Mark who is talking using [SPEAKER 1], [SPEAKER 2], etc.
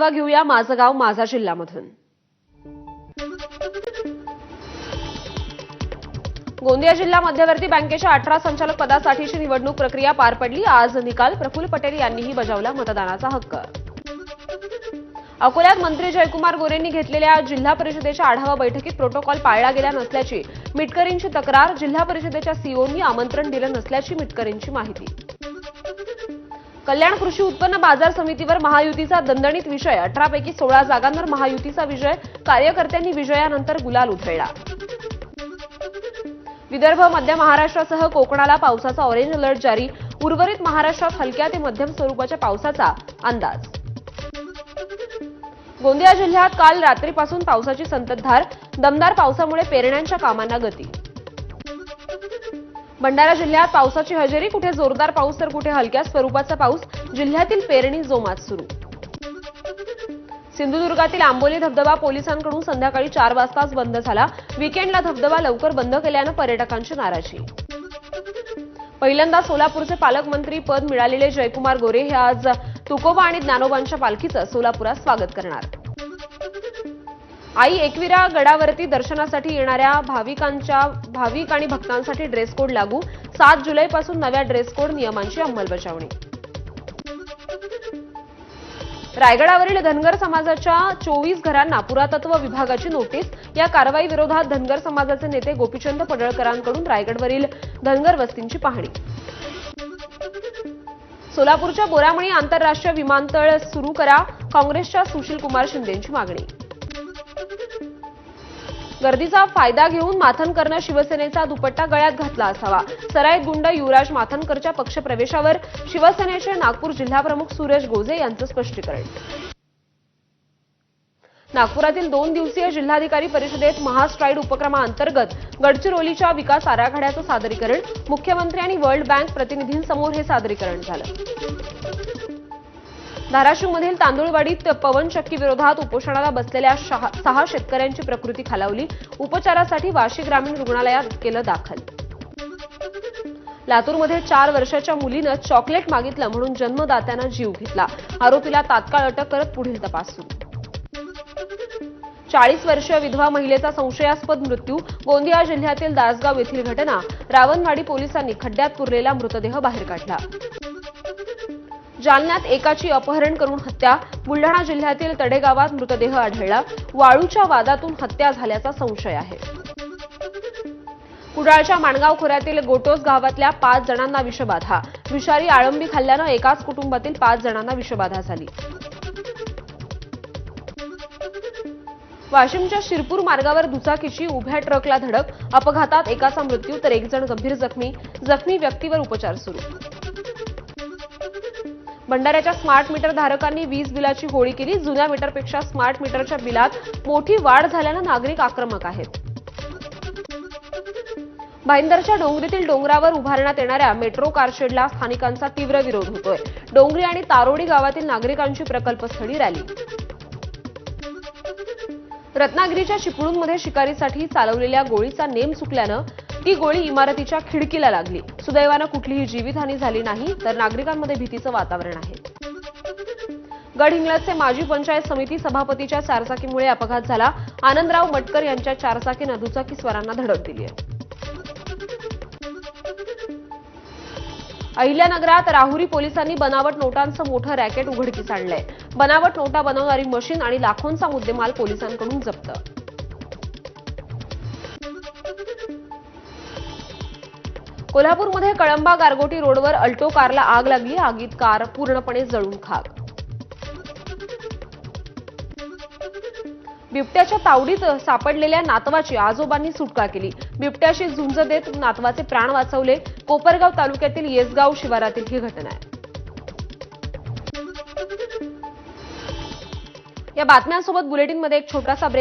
[SPEAKER 1] आढावा घेऊया माझं गाव माझा जिल्ह्यामधून. गोंदिया जिल्हा मध्यवर्ती बँकेच्या अठरा संचालक पदासाठीची निवडणूक प्रक्रिया पार पडली. आज निकाल प्रफुल्ल पटेल यांनीही बजावला मतदानाचा हक्क. अकोल्यात मंत्री जयकुमार गोरेंनी घेतलेल्या जिल्हा परिषदेच्या आढावा बैठकीत प्रोटोकॉल पाळला गेला नसल्याची मिटकरींची तक्रार जिल्हा परिषदेच्या सीओनी आमंत्रण दिलं नसल्याची मिटकरींची माहिती. कल्याण कृषी उत्पन्न बाजार समितीवर महायुतीचा दणदणीत विजय. अठरापैकी सोळा जागांवर महायुतीचा विजय. कार्यकर्त्यांनी विजयानंतर गुलाल उधळला. विदर्भ मध्य महाराष्ट्रासह कोकणाला पावसाचा ऑरेंज अलर्ट जारी. उर्वरित महाराष्ट्रात हलक्या ते मध्यम स्वरूपाच्या पावसाचा अंदाज. गोंदिया जिल्ह्यात काल रात्रीपासून पावसाची संततधार. दमदार पावसामुळे पेरण्यांच्या कामांना गती. भंडारा जिल्ह्यात पावसाची हजेरी कुठे जोरदार पाऊस तर कुठे हलक्या स्वरूपाचा पाऊस जिल्ह्यातील पेरणी जोमात सुरू. सिंधुदुर्गातील आंबोली धबधबा पोलिसांकडून संध्याकाळी चार वाजताच बंद झाला. विकेंडला धबधबा लवकर बंद केल्यानं पर्यटकांची नाराजी. पहिल्यांदा सोलापूरचे पालकमंत्री पद मिळालेले जयकुमार गोरे हे आज तुकोबा आणि ज्ञानोबांच्या पालखीचं सोलापुरात स्वागत करणार. आई एकविरा गडावरती दर्शनासाठी येणाऱ्या भाविकांच्या भाविक आणि भक्तांसाठी ड्रेस कोड लागू. सात जुलैपासून नव्या ड्रेस कोड नियमांची अंमलबजावणी. रायगडावरील धनगर समाजाच्या चोवीस घरांना पुरातत्व विभागाची नोटीस. या कारवाई विरोधात धनगर समाजाचे नेते गोपीचंद पडळकरांकडून रायगडवरील धनगर वस्तींची पाहणी. सोलापूरच्या बोरामणी आंतरराष्ट्रीय विमानतळ सुरू करा. काँग्रेसच्या सुशील कुमार शिंदेंची मागणी. गर्दीचा फायदा घेऊन माथनकरनं शिवसेनेचा दुपट्टा गळ्यात घातला असावा. सराईत गुंड युवराज माथनकरच्या पक्षप्रवेशावर शिवसेनेचे नागपूर जिल्हाप्रमुख सुरेश गोजे यांचं स्पष्टीकरण. नागपुरातील दोन दिवसीय जिल्हाधिकारी परिषदेत महास्ट्राईड उपक्रमाअंतर्गत गडचिरोलीच्या विकास आराखड्याचं सादरीकरण मुख्यमंत्री आणि वर्ल्ड बँक प्रतिनिधींसमोर हे सादरीकरण झालं. धाराशिवमधील तांदूळवाडीत पवन चक्की विरोधात उपोषणाला बसलेल्या सहा शेतकऱ्यांची प्रकृती खालावली. उपचारासाठी वाशी ग्रामीण रुग्णालयात केलं दाखल. लातूरमध्ये चार वर्षाच्या मुलीनं चॉकलेट मागितलं म्हणून जन्मदात्यानं जीव घेतला. आरोपीला तात्काळ अटक करत पुढील तपास सुरू. चाळीस वर्षीय विधवा महिलेचा संशयास्पद मृत्यू गोंदिया जिल्ह्यातील दासगाव येथील घटना. रावणवाडी पोलिसांनी खड्ड्यात पुरलेला मृतदेह बाहेर काढला. जालन्यात एकाची अपहरण करून हत्या बुलढाणा जिल्ह्यातील तडेगावात मृतदेह आढळला. वाळूच्या वादातून हत्या झाल्याचा संशय आहे. कुडाळच्या माणगाव खोऱ्यातील गोटोस गावातल्या पाच जणांना विषबाधा. विषारी आळंबी खाल्ल्यानं एकाच कुटुंबातील पाच जणांना विषबाधा झाली. वाशिमच्या शिरपूर मार्गावर दुचाकीची उभ्या ट्रकला धडक. अपघातात एकाचा मृत्यू तर एक जण गंभीर जखमी. जखमी व्यक्तीवर उपचार सुरू. भंडाऱ्याच्या स्मार्ट मीटर धारकांनी वीज बिलाची होळी केली. जुन्या मीटरपेक्षा स्मार्ट मीटरच्या बिलात मोठी वाढ झाल्यानं नागरिक आक्रमक आहेत. भाईंदरच्या डोंगरीतील डोंगरावर उभारण्यात येणाऱ्या मेट्रो कारशेडला स्थानिकांचा तीव्र विरोध होतोय. डोंगरी आणि तारोडी गावातील नागरिकांची प्रकल्पस्थळी रॅली. रत्नागिरीच्या चिपळूणमध्ये शिकारीसाठी चालवलेल्या गोळीचा नेम चुकल्यानं ती गोळी इमारतीच्या खिडकीला लागली. सुदैवानं कुठलीही जीवितहानी झाली नाही तर नागरिकांमध्ये भीतीचं वातावरण आहे. गडहिंग्लजचे माजी पंचायत समिती सभापतीच्या चारचाकीमुळे अपघात झाला. आनंदराव मटकर यांच्या चारचाकीनं दुचाकीस्वारांना धडक दिली आहे. अहिल्यानगरात राहुरी पोलिसांनी बनावट नोटांचं मोठं रॅकेट उघडकीस आणलंय. बनावट नोटा बनवणारी मशीन आणि लाखोंचा मुद्देमाल पोलिसांकडून जप्त कोल्हापूरमध्ये कळंबा गारगोटी रोडवर अल्टो कारला आग लागली. आगीत कार पूर्णपणे जळून खाक. बिबट्याच्या तावडीत सापडलेल्या नातवाची आजोबांनी सुटका केली. बिबट्याशी झुंज देत नातवाचे प्राण वाचवले. कोपरगाव तालुक्यातील येसगाव शिवारातील ही घटना आहे. या बातम्यांसोबत बुलेटिनमध्ये एक छोटासा